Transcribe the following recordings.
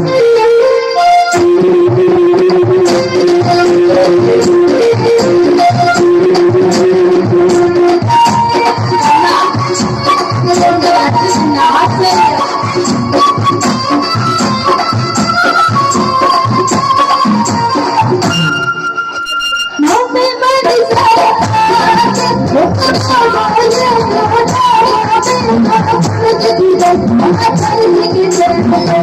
I'm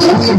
I'm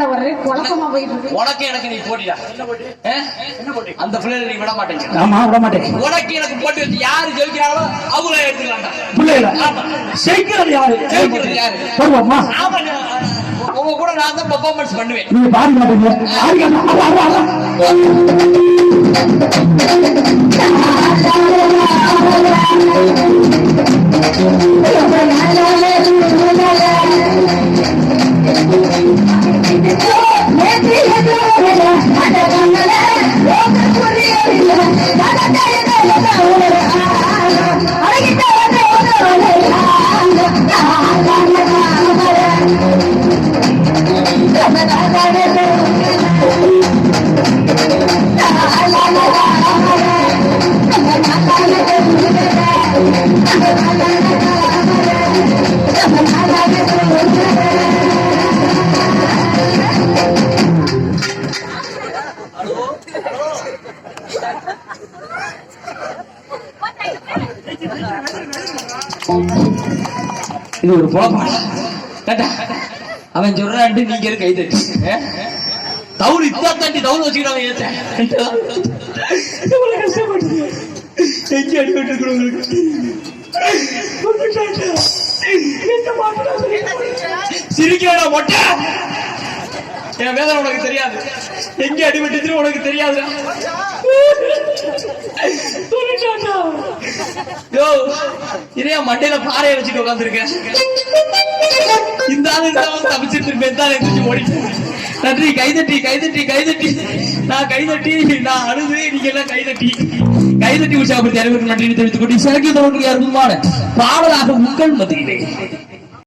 என்னடா ஒரே குழப்பமா போயிட்டு இருக்கு உனக்கு எனக்கு நீ போட்டிடா. அந்த பிள்ளைகளை நீ விட மாட்டேங்க ஆமா விட மாட்டேன். உனக்கு எனக்கு போட்டி வச்சு யாரு ஜெயிக்கிறாங்களோ அவங்கள எடுத்துக்கலாம்டா. பிள்ளைகள ஆமா. ஜெயிக்கிறது யாரு? ஜெயிக்கிறது யாரு? வருவோமா? ஆமா உங்க கூட நான் தான் பெர்ஃபார்மன்ஸ் பண்ணுவேன். நீங்க பாடி மாட்டீங்க. ஆடிக்க இது ஒரு புலப்பாடு. கேட்டா அவன் சொல்றான்ட்டு நீங்க இரு கை தட்டி தவுள் இத்தா தட்டி தவுள் வச்சுக்கிட்டு அவன் ஏத்த எவ்வளவு கஷ்டப்படுது எங்க அடிபட்டு உங்களுக்கு. சிரிக்கிறா மொட்டை? என் வேதனை உனக்கு தெரியாது. எங்க அடிபட்டுச்சு உனக்கு தெரியாதுடா. சொல்லிட்டான்டா. யோ இதே மண்டையில பாறையை வச்சுட்டு உட்காந்துருக்கேன் இந்த ஆளு இருந்தாலும் தப்பிச்சிட்டு இருப்பேன் தான் எந்திரிச்சு ஓடிட்டேன் நன்றி கைதட்டி கைதட்டி கைதட்டி. நான் கைதட்டி நான் அழுது நீங்க எல்லாம் கைதட்டி கைதட்டி உற்சாகப்படுத்தி அறிவுக்கு நன்றி தெரிவித்துக் கொண்டு சிறக்கிய தொடர்புடைய அற்புதமான பாடலாக உங்கள் மத்தியிலே